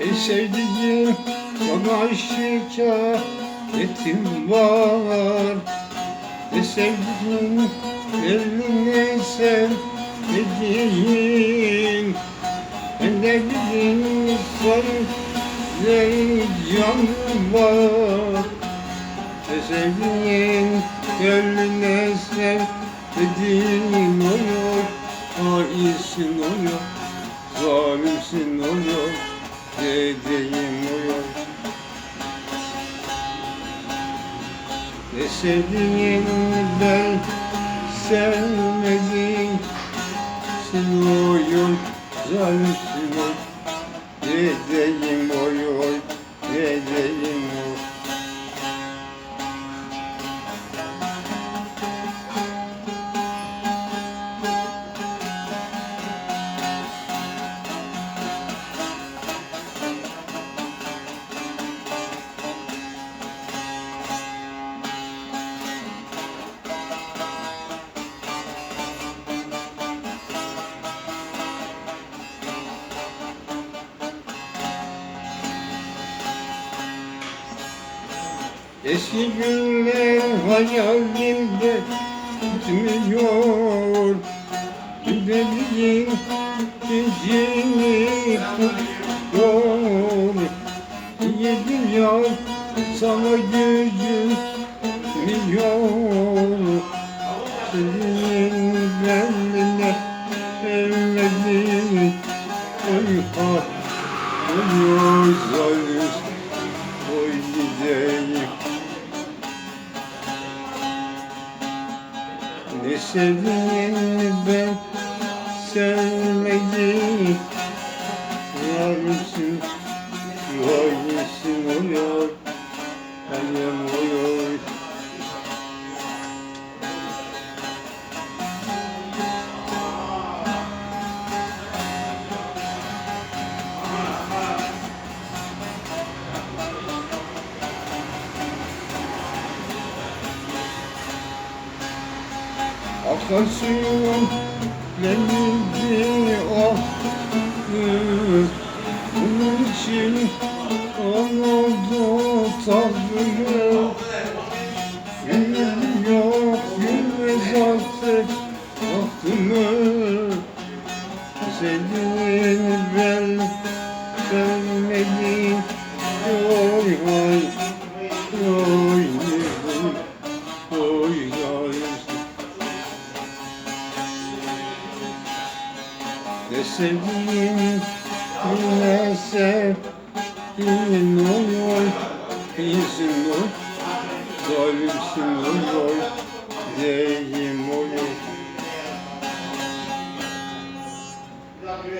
Ey sevdiğim sana şikayetim var. Ey sevdiğim eline sevdiğim Ben de bir insan canım var. Ey sevdiğim eline sevdiğim oluyor Hainsin oluyor Zalimsin oluyor Dediğim oluyor Ne sevdiğin ben sevmedim. Sen oyun zalimsin oy Dediğim oy oy Eski günler hayalimde bitmiyor. Bebeğin geceni tutuyor Yedim ya sana gücüm yok Senin benimle evlendiğin Oy ha, oy oy zalim Oy gideyim Ne ben sevmedim Akan suyun denildi ah Bunun için anladı tatlını Gülüm yok gülmez artık bahtımı Sevdiğini ben Ne sevdiğin ne sevdiğin oluyor İyisin o zalimsin oluyor Değil